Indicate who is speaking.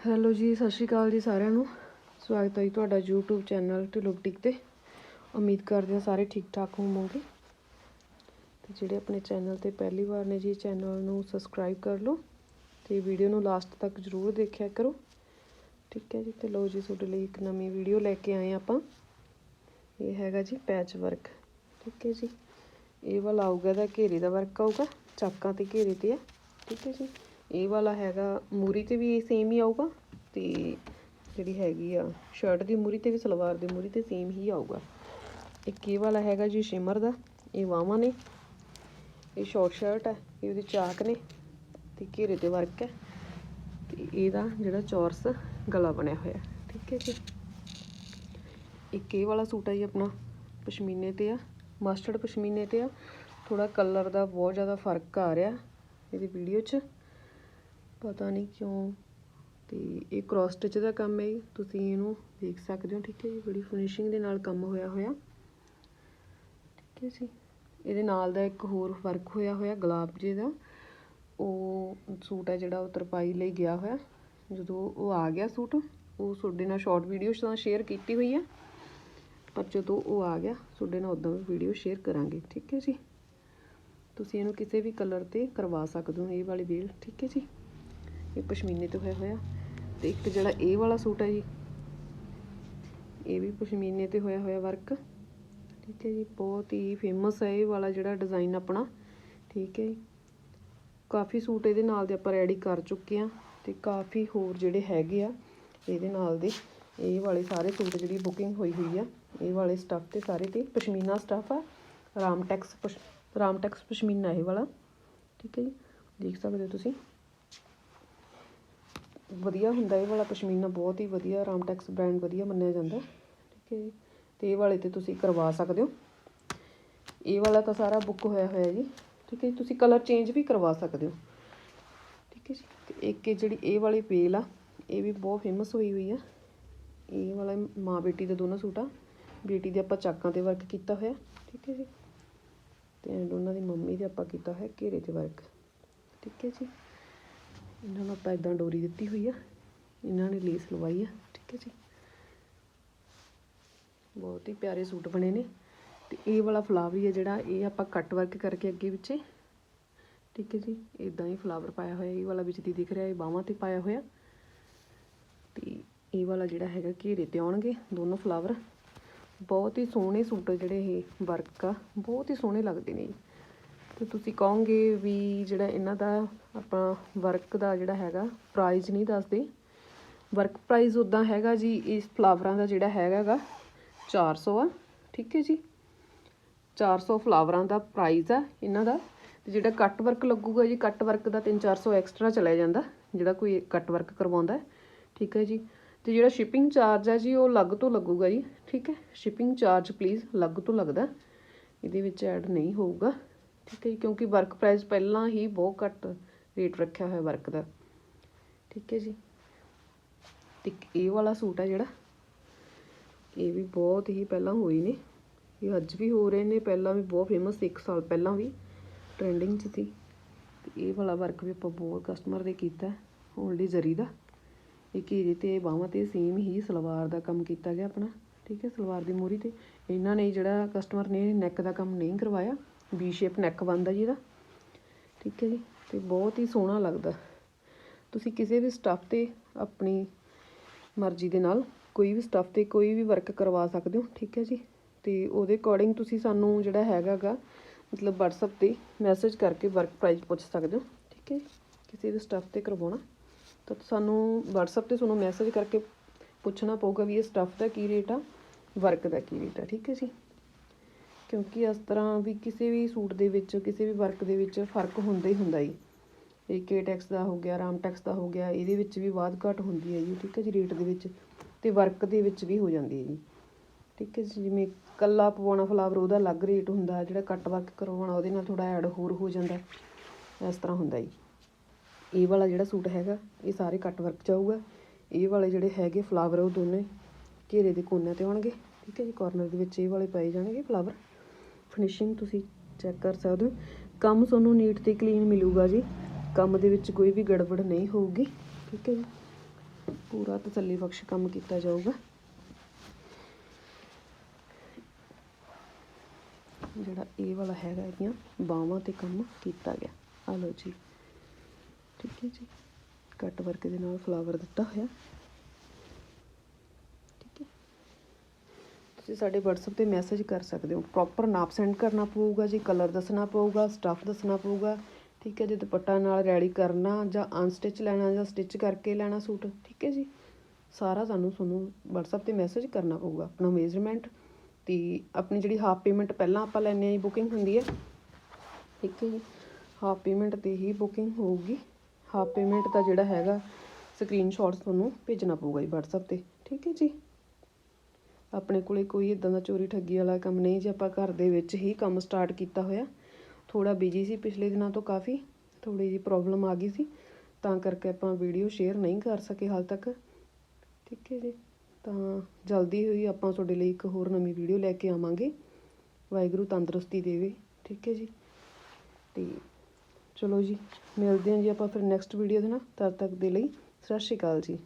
Speaker 1: Hello ਜੀ, ਸਤਿ ਸ਼੍ਰੀ ਅਕਾਲ ਜੀ ਸਾਰਿਆਂ ਨੂੰ। ਸਵਾਗਤ ਹੈ ਜੀ ਤੁਹਾਡਾ YouTube ਚੈਨਲ ਢਿੱਲੋਂ ਤੇ। ਉਮੀਦ ਕਰਦੇ ਹਾਂ ਸਾਰੇ ਠੀਕ ਠਾਕ ਹੋਵੋਗੇ। ਤੇ ਜਿਹੜੇ ਆਪਣੇ ਚੈਨਲ ਤੇ ਪਹਿਲੀ ਵਾਰ ਨੇ ਜੀ ਚੈਨਲ ਨੂੰ ਸਬਸਕ੍ਰਾਈਬ ਕਰ ਲਓ ਤੇ ਵੀਡੀਓ ਨੂੰ ਲਾਸਟ ਤੱਕ ਜ਼ਰੂਰ ਦੇਖਿਆ ਕਰੋ। ਠੀਕ ਹੈ ਜੀ, ਤੇ ਲਓ ਜੀ, ਤੁਹਾਡੇ ਲਈ ਇੱਕ ਨਵੀਂ ਵੀਡੀਓ ਲੈ ਕੇ ਆਏ ਹਾਂ ਆਪਾਂ। ਇਹ ਹੈਗਾ ਜੀ ਪੈਚ ਵਰਕ ਠੀਕ ਹੈ ਜੀ। ਇਹ ਵਾਲਾ ਆਊਗਾ ਦਾ ਘੇਰੇ ਦਾ ਵਰਕ ਆਊਗਾ, ਚਾਕਾਂ ਤੇ ਘੇਰੇ ਤੇ ਆ ਠੀਕ ਹੈ ਜੀ। ਇਹ ਵਾਲਾ ਹੈਗਾ, ਮੂਰੀ ਤੇ ਵੀ ਸੇਮ ਹੀ ਆਊਗਾ ਤੇ ਜਿਹੜੀ ਹੈਗੀ ਆ ਸ਼ਰਟ ਦੀ ਮੂਰੀ ਤੇ ਵੀ, ਸਲਵਾਰ ਦੀ ਮੂਰੀ ਤੇ ਸੇਮ ਹੀ ਆਊਗਾ। ਇੱਕ ਇਹ ਵਾਲਾ ਹੈਗਾ ਜੀ ਸ਼ਿਮਰ ਦਾ, ਇਹ ਵਾਵਾਂ ਨੇ, ਇਹ ਸ਼ਾਰਟ ਸ਼ਰਟ ਹੈ ਇਹ ਉਹਦੇ ਚਾਕ ਨੇ ਤੇ ਘੇਰੇ ਤੇ ਵਰਕ ਹੈ ਤੇ ਇਹਦਾ ਜਿਹੜਾ ਚੌਰਸ ਗਲਾ ਬਣਿਆ ਹੋਇਆ, ਠੀਕ ਹੈ ਜੀ। ਇੱਕ ਇਹ ਵਾਲਾ ਸੂਟ ਆ ਜੀ ਆਪਣਾ, ਪਸ਼ਮੀਨੇ ਤੇ ਆ ਮਸਟਰਡ ਪਸ਼ਮੀਨੇ ਤੇ ਆ ਥੋੜਾ ਕਲਰ ਦਾ ਬਹੁਤ ਜ਼ਿਆਦਾ ਫ਼ਰਕ ਆ ਰਿਹਾ ਇਹਦੀ ਵੀਡੀਓ 'ਚ। ਪਤਾ ਨਹੀਂ ਕਿਉਂ ਤੇ ਇਹ ਕ੍ਰਾਸ ਸਟਿਚ ਦਾ ਕੰਮ ਹੈ ਜੀ। ਤੁਸੀਂ ਇਹਨੂੰ ਦੇਖ ਸਕਦੇ ਹੋ, ਠੀਕ ਹੈ ਜੀ। ਬੜੀ ਫਿਨਿਸ਼ਿੰਗ ਦੇ ਨਾਲ ਕੰਮ ਹੋਇਆ ਹੋਇਆ। ਠੀਕ ਹੈ ਜੀ। ਇਹਦੇ ਨਾਲ ਦਾ ਇੱਕ ਹੋਰ ਵਰਕ ਹੋਇਆ ਹੋਇਆ, ਗੁਲਾਬ ਜੀ ਦਾ। ਉਹ ਸੂਟ ਹੈ ਜਿਹੜਾ ਉਹ ਤਰਪਾਈ ਲਈ ਗਿਆ ਹੋਇਆ। ਜਦੋਂ ਉਹ ਆ ਗਿਆ ਸੂਟ, ਉਹ ਤੁਹਾਡੇ ਨਾਲ ਸ਼ਾਰਟ ਵੀਡੀਓ ਤਾਂ ਸ਼ੇਅਰ ਕੀਤੀ ਹੋਈ ਹੈ। ਪਰ ਜਦੋਂ ਉਹ ਆ ਗਿਆ, ਤੁਹਾਡੇ ਨਾਲ ਉਦਾਂ ਵੀ ਵੀਡੀਓ ਸ਼ੇਅਰ ਕਰਾਂਗੇ। ਠੀਕ ਹੈ ਜੀ। ਤੁਸੀਂ ਇਹਨੂੰ ਕਿਸੇ ਵੀ ਕਲਰ ਤੇ ਕਰਵਾ ਸਕਦੇ ਹੋ, ਇਹ ਵਾਲੀ ਵੇਲ। ਠੀਕ ਹੈ ਜੀ। ਇਹ ਪਸ਼ਮੀਨੇ 'ਤੇ ਹੋਇਆ ਹੋਇਆ। ਤੇ ਇੱਕ ਜਿਹੜਾ ਇਹ ਵਾਲਾ ਸੂਟ ਹੈ ਜੀ, ਇਹ ਵੀ ਪਸ਼ਮੀਨੇ ਤੇ ਹੋਇਆ ਹੋਇਆ ਵਰਕ ਠੀਕ ਹੈ ਜੀ, ਬਹੁਤ ਹੀ ਫੇਮਸ ਹੈ ਇਹ ਵਾਲਾ ਜਿਹੜਾ ਡਿਜ਼ਾਈਨ ਆਪਣਾ। ਠੀਕ ਹੈ ਜੀ। ਕਾਫੀ ਸੂਟ ਇਹਦੇ ਨਾਲ ਦੇ ਆਪਾਂ ਰੈਡੀ ਕਰ ਚੁੱਕੇ ਆ ਤੇ ਕਾਫੀ ਹੋਰ ਜਿਹੜੇ ਹੈਗੇ ਆ, ਇਹਦੇ ਨਾਲ ਦੇ ਇਹ ਵਾਲੇ ਸਾਰੇ ਸੂਟ ਜਿਹੜੀ ਬੁਕਿੰਗ ਹੋਈ ਹੋਈ ਆ, ਇਹ ਵਾਲੇ ਸਟੱਫ ਤੇ ਸਾਰੇ ਤੇ ਪਸ਼ਮੀਨਾ ਸਟੱਫ ਆ। ਰਾਮਟੈਕਸ ਪਸ਼- ਰਾਮਟੈਕਸ ਪਸ਼ਮੀਨਾ ਇਹ ਵਾਲਾ। ਠੀਕ ਹੈ ਜੀ। ਦੇਖ ਸਕਦੇ ਹੋ ਤੁਸੀਂ। ਵਧੀਆ ਹੁੰਦਾ ਇਹ ਵਾਲਾ ਪਸ਼ਮੀਨਾ ਬਹੁਤ ਹੀ ਵਧੀਆ, ਰਾਮਟੈਕਸ ਬ੍ਰਾਂਡ ਵਧੀਆ ਮੰਨਿਆ ਜਾਂਦਾ। ਠੀਕ ਹੈ ਜੀ। ਤੇ ਇਹ ਵਾਲੇ ਤੇ ਤੁਸੀਂ ਕਰਵਾ ਸਕਦੇ ਹੋ। ਇਹ ਵਾਲਾ ਤਾਂ ਸਾਰਾ ਬੁੱਕ ਹੋਇਆ ਹੋਇਆ ਜੀ। ਠੀਕ ਹੈ ਜੀ, ਤੁਸੀਂ ਕਲਰ ਚੇਂਜ ਵੀ ਕਰਵਾ ਸਕਦੇ ਹੋ। ਠੀਕ ਹੈ ਜੀ। ਤੇ ਇੱਕ ਇਹ ਜਿਹੜੀ ਇਹ ਵਾਲੀ ਪੇਲ ਆ, ਇਹ ਵੀ ਬਹੁਤ ਫੇਮਸ ਹੋਈ ਹੋਈ ਆ। ਇਹ ਵਾਲਾ ਮਾਂ ਬੇਟੀ ਦੇ ਦੋਨੋਂ ਸੂਟ ਆ। ਬੇਟੀ ਦੇ ਆਪਾਂ ਚਾਕਾਂ ਤੇ ਵਰਕ ਕੀਤਾ ਹੋਇਆ। ਠੀਕ ਹੈ ਜੀ। ਤੇ ਐਂਡ ਉਹਨਾਂ ਦੀ ਮੰਮੀ ਦੇ ਆਪਾਂ ਕੀਤਾ ਹੋਇਆ ਘੇਰੇ ਤੇ ਵਰਕ ਠੀਕ ਹੈ ਜੀ। ਇਹਨਾਂ ਨੂੰ ਆਪਾਂ ਇਦਾਂ ਡੋਰੀ ਦਿੱਤੀ ਹੋਈ ਆ। ਇਹਨਾਂ ਨੇ ਲੇਸ ਲਵਾਈ ਆ, ਠੀਕ ਹੈ ਜੀ। ਬਹੁਤ ਹੀ ਪਿਆਰੇ ਸੂਟ ਬਣੇ ਨੇ। ਤੇ ਇਹ ਵਾਲਾ ਫਲਾਵਰ ਹੀ ਹੈ ਜਿਹੜਾ, ਇਹ ਆਪਾਂ ਕੱਟ ਵਰਕ ਕਰਕੇ ਅੱਗੇ ਵਿੱਚੇ ਠੀਕ ਹੈ ਜੀ ਇਦਾਂ ਹੀ ਫਲਾਵਰ ਪਾਇਆ ਹੋਇਆ, ਇਹ ਵਾਲਾ ਵਿੱਚ ਦੀ ਦਿਖ ਰਿਹਾ, ਇਹ ਬਾਹਾਂ ਤੇ ਪਾਇਆ ਹੋਇਆ। ਤੇ ਇਹ ਵਾਲਾ ਜਿਹੜਾ ਹੈਗਾ, ਘੇਰੇ ਤੇ ਆਉਣਗੇ ਦੋਨੋਂ ਫਲਾਵਰ ਬਹੁਤ ਹੀ ਸੋਹਣੇ ਸੂਟ ਜਿਹੜੇ ਇਹ ਵਰਕ ਆ, ਬਹੁਤ ਹੀ ਸੋਹਣੇ ਲੱਗਦੇ ਨੇ ਜੀ। ਤੇ ਤੁਸੀਂ ਕਹੋਗੇ ਵੀ ਜਿਹੜਾ ਇਹਨਾਂ ਦਾ ਆਪਾਂ ਵਰਕ ਦਾ ਜਿਹੜਾ ਹੈਗਾ ਪ੍ਰਾਈਸ ਨਹੀਂ ਦੱਸਦੇ। ਵਰਕ ਪ੍ਰਾਈਸ ਉਦਾਂ ਹੈਗਾ ਜੀ, ਇਸ ਫਲਾਵਰਾਂ ਦਾ ਜਿਹੜਾ ਹੈਗਾਗਾ 400 ਆ, ਠੀਕ ਹੈ ਜੀ? 400 ਫਲਾਵਰਾਂ ਦਾ ਪ੍ਰਾਈਸ ਆ ਇਹਨਾਂ ਦਾ। ਤੇ ਜਿਹੜਾ ਕੱਟ ਵਰਕ ਲੱਗੂਗਾ ਜੀ ਕੱਟ ਵਰਕ ਦਾ 3-400 ਐਕਸਟਰਾ ਚਲਾ ਜਾਂਦਾ, ਜਿਹੜਾ ਕੋਈ ਕੱਟ ਵਰਕ ਕਰਵਾਉਂਦਾ, ਠੀਕ ਹੈ ਜੀ? ਤੇ ਜਿਹੜਾ ਸ਼ਿਪਿੰਗ ਚਾਰਜ ਹੈ ਜੀ, ਉਹ ਅਲੱਗ ਤੋਂ ਲੱਗੂਗਾ ਜੀ, ਠੀਕ ਹੈ? ਸ਼ਿਪਿੰਗ ਚਾਰਜ ਪਲੀਜ਼ ਅਲੱਗ ਤੋਂ ਲੱਗਦਾ। ਇਹਦੇ ਵਿੱਚ ਐਡ ਨਹੀਂ ਹੋਊਗਾ। ਠੀਕ ਹੈ ਜੀ, ਕਿਉਂਕਿ ਵਰਕ ਪ੍ਰਾਈਸ ਪਹਿਲਾਂ ਹੀ ਬਹੁਤ ਘੱਟ ਰੇਟ ਰੱਖਿਆ ਹੋਇਆ ਵਰਕ ਦਾ। ਠੀਕ ਹੈ ਜੀ। ਤੇ ਇਹ ਵਾਲਾ ਸੂਟ ਹੈ ਜਿਹੜਾ, ਇਹ ਵੀ ਬਹੁਤ ਹੀ ਪਹਿਲਾਂ ਹੋਏ ਨੇ। ਇਹ ਅੱਜ ਵੀ ਹੋ ਰਹੇ ਨੇ, ਪਹਿਲਾਂ ਵੀ ਬਹੁਤ ਫੇਮਸ ਸੀ 1 ਸਾਲ ਪਹਿਲਾਂ ਵੀ ਟ੍ਰੈਂਡਿੰਗ 'ਚ ਸੀ। ਤੇ ਇਹ ਵਾਲਾ ਵਰਕ ਵੀ ਆਪਾਂ ਬਹੁਤ ਕਸਟਮਰ ਦੇ ਕੀਤਾ ਓਨਲੀ ਜ਼ਰੀ ਦਾ। ਇਹ ਘੇਰੇ ਤੇ ਬਾਹਾਂ ਤੇ ਸੇਮ ਹੀ ਸਲਵਾਰ ਦਾ ਕੰਮ ਕੀਤਾ ਗਿਆ ਆਪਣਾ। ਠੀਕ ਹੈ, ਸਲਵਾਰ ਦੀ ਮੂਰੀ ਤੇ। ਇਹਨਾਂ ਨੇ ਜਿਹੜਾ ਕਸਟਮਰ ਨੇ ਨੈਕ ਦਾ ਕੰਮ ਨਹੀਂ ਕਰਵਾਇਆ ਵੀ ਸ਼ੇਪ ਨੈਕ ਬਣਦਾ ਜੀ ਇਹਦਾ। ਠੀਕ ਹੈ ਜੀ, ਤੇ ਬਹੁਤ ਹੀ ਸੋਹਣਾ ਲੱਗਦਾ। ਤੁਸੀਂ ਕਿਸੇ ਵੀ ਸਟੱਫ ਤੇ ਆਪਣੀ ਮਰਜ਼ੀ ਦੇ ਨਾਲ ਕੋਈ ਵੀ ਸਟੱਫ ਤੇ ਕੋਈ ਵੀ ਵਰਕ ਕਰਵਾ ਸਕਦੇ ਹੋ, ਠੀਕ ਹੈ ਜੀ। ਤੇ ਉਹਦੇ ਅਕੋਰਡਿੰਗ ਤੁਸੀਂ ਸਾਨੂੰ ਜਿਹੜਾ ਹੈਗਾਗਾ ਮਤਲਬ WhatsApp ਤੇ ਮੈਸੇਜ ਕਰਕੇ ਵਰਕ ਪ੍ਰਾਈਸ ਪੁੱਛ ਸਕਦੇ ਹੋ, ਠੀਕ ਹੈ ਜੀ। ਕਿਸੇ ਵੀ ਸਟੱਫ ਤੇ ਕਰਵਾਉਣਾ, ਤਾਂ ਸਾਨੂੰ WhatsApp ਤੇ ਤੁਹਾਨੂੰ ਮੈਸੇਜ ਕਰਕੇ ਪੁੱਛਣਾ ਪਊਗਾ ਵੀ ਇਹ ਸਟੱਫ ਦਾ ਕੀ ਰੇਟ ਆ ਵਰਕ ਦਾ ਕੀ ਰੇਟ ਆ, ਠੀਕ ਹੈ ਜੀ। ਕਿਉਂਕਿ ਇਸ ਤਰ੍ਹਾਂ ਵੀ ਕਿਸੇ ਵੀ ਸੂਟ ਦੇ ਵਿੱਚ, ਕਿਸੇ ਵੀ ਵਰਕ ਦੇ ਵਿੱਚ ਫ਼ਰਕ ਹੁੰਦਾ ਹੀ ਹੁੰਦਾ ਜੀ। ਇਹ ਕੇ ਟੈਕਸ ਦਾ ਹੋ ਗਿਆ ਰਾਮ ਟੈਕਸ ਦਾ ਹੋ ਗਿਆ, ਇਹਦੇ ਵਿੱਚ ਵੀ ਵਾਧ ਘਟ ਹੁੰਦੀ ਹੈ ਜੀ, ਠੀਕ ਹੈ ਜੀ ਰੇਟ ਦੇ ਵਿੱਚ ਤੇ ਵਰਕ ਦੇ ਵਿੱਚ ਵੀ ਹੋ ਜਾਂਦੀ ਹੈ ਜੀ। ਠੀਕ ਹੈ ਜੀ, ਜਿਵੇਂ ਕੱਲਾ ਪਵਾਉਣਾ ਫਲਾਵਰ ਉਹਦਾ ਅਲੱਗ ਰੇਟ ਹੁੰਦਾ, ਜਿਹੜਾ ਕੱਟ ਵਰਕ ਕਰਵਾਉਣਾ ਉਹਦੇ ਨਾਲ ਥੋੜਾ ਐਡ ਹੋਰ ਹੋ ਜਾਂਦਾ, ਇਸ ਤਰ੍ਹਾਂ ਹੁੰਦਾ ਜੀ। ਇਹ ਵਾਲਾ ਜਿਹੜਾ ਸੂਟ ਹੈਗਾ, ਇਹ ਸਾਰੇ ਕੱਟ ਵਰਕ ਚ ਆਊਗਾ। ਇਹ ਵਾਲੇ ਜਿਹੜੇ ਹੈਗੇ ਫਲਾਵਰ ਉਹ ਦੋਨੇ ਘੇਰੇ ਦੇ ਕੋਨਿਆਂ ਤੇ ਆਉਣਗੇ, ਠੀਕ ਹੈ ਜੀ ਕਾਰਨਰ ਦੇ ਵਿੱਚ ਇਹ ਵਾਲੇ ਪਾਏ ਜਾਣਗੇ ਫਲਾਵਰ ਫਿਨਿਸ਼ਿੰਗ ਤੁਸੀਂ ਚੈੱਕ ਕਰ ਸਕਦੇ ਹੋ। ਕੰਮ ਤੁਹਾਨੂੰ ਨੀਟ ਤੇ ਕਲੀਨ ਮਿਲੂਗਾ ਜੀ। ਕੰਮ ਦੇ ਵਿੱਚ ਕੋਈ ਵੀ ਗੜਬੜ ਨਹੀਂ ਹੋਊਗੀ। ਠੀਕ ਹੈ ਜੀ। ਪੂਰਾ ਤਸੱਲੀ ਬਖਸ਼ ਕੰਮ ਕੀਤਾ ਜਾਊਗਾ। ਜਿਹੜਾ ਇਹ ਵਾਲਾ ਹੈਗਾ ਇਹਦੀਆਂ ਬਾਹਾਂ ਤੇ ਕੰਮ ਕੀਤਾ ਗਿਆ। ਆ ਲਓ ਜੀ। ਠੀਕ ਹੈ ਜੀ। ਕੱਟ ਵਰਕ ਦੇ ਨਾਲ ਫਲਾਵਰ ਦਿੱਤਾ ਹੋਇਆ ਠੀਕ ਹੈ ਤੁਸੀਂ ਸਾਡੇ WhatsApp ਤੇ ਮੈਸੇਜ ਕਰ ਸਕਦੇ ਹੋ। ਪ੍ਰੋਪਰ ਨਾਪ ਸੈਂਡ ਕਰਨਾ ਪਊਗਾ ਜੀ ਕਲਰ ਦੱਸਣਾ ਪਊਗਾ ਸਟੱਫ ਦੱਸਣਾ ਪਊਗਾ। ਠੀਕ ਹੈ ਜੀ, ਦੁਪੱਟਾ ਨਾਲ ਰੈਡੀ ਕਰਨਾ ਜਾਂ ਅਨਸਟਿਚ ਲੈਣਾ ਜਾਂ ਸਟਿਚ ਕਰਕੇ ਲੈਣਾ ਸੂਟ। ਠੀਕ ਹੈ ਜੀ। ਸਾਰਾ ਸਾਨੂੰ ਤੁਹਾਨੂੰ WhatsApp ਤੇ ਮੈਸੇਜ ਕਰਨਾ ਪਊਗਾ ਆਪਣਾ ਮੇਜ਼ਰਮੈਂਟ ਤੇ ਆਪਣੀ ਜਿਹੜੀ ਹਾਫ ਪੇਮੈਂਟ ਪਹਿਲਾਂ ਆਪਾਂ ਲੈਣੇ ਆ ਜੀ ਬੁਕਿੰਗ ਹੁੰਦੀ ਹੈ। ਠੀਕ ਹੈ ਜੀ। ਹਾਫ ਪੇਮੈਂਟ ਤੇ ਹੀ ਬੁਕਿੰਗ ਹੋਊਗੀ। ਹਾਫ ਪੇਮੈਂਟ ਦਾ ਜਿਹੜਾ ਹੈਗਾ ਸਕਰੀਨਸ਼ਾਟਸ ਤੁਹਾਨੂੰ ਭੇਜਣਾ ਪਊਗਾ ਜੀ, WhatsApp ਤੇ। ਠੀਕ ਹੈ ਜੀ। ਆਪਣੇ ਕੋਲੇ ਕੋਈ ਇਦਾਂ ਦਾ ਚੋਰੀ ਠੱਗੀ ਵਾਲਾ ਕੰਮ ਨਹੀਂ ਜੀ ਆਪਾਂ ਘਰ ਦੇ ਵਿੱਚ ਹੀ ਕੰਮ ਸਟਾਰਟ ਕੀਤਾ ਹੋਇਆ। ਥੋੜਾ ਬਿਜ਼ੀ ਸੀ ਪਿਛਲੇ ਦਿਨਾਂ ਤੋਂ ਕਾਫੀ ਥੋੜੀ ਜੀ ਪ੍ਰੋਬਲਮ ਆ ਗਈ ਸੀ, ਤਾਂ ਕਰਕੇ ਆਪਾਂ ਵੀਡੀਓ ਸ਼ੇਅਰ ਨਹੀਂ ਕਰ ਸਕੇ ਹਾਲ ਤੱਕ। ਠੀਕ ਹੈ ਜੀ, ਤਾਂ ਜਲਦੀ ਹੋਈ ਆਪਾਂ ਤੁਹਾਡੇ ਲਈ ਇੱਕ ਹੋਰ ਨਵੀਂ ਵੀਡੀਓ ਲੈ ਕੇ ਆਵਾਂਗੇ। ਵਾਹਿਗੁਰੂ ਤੰਦਰੁਸਤੀ ਦੇਵੇ। ਠੀਕ ਹੈ ਜੀ, ਤੇ ਚਲੋ ਜੀ, ਮਿਲਦੇ ਹਾਂ ਜੀ ਆਪਾਂ ਫਿਰ ਨੈਕਸਟ ਵੀਡੀਓ ਦੇ ਨਾਲ। ਤਦ ਤੱਕ ਦੇ ਲਈ ਸਤਿ ਸ਼੍ਰੀ ਅਕਾਲ ਜੀ।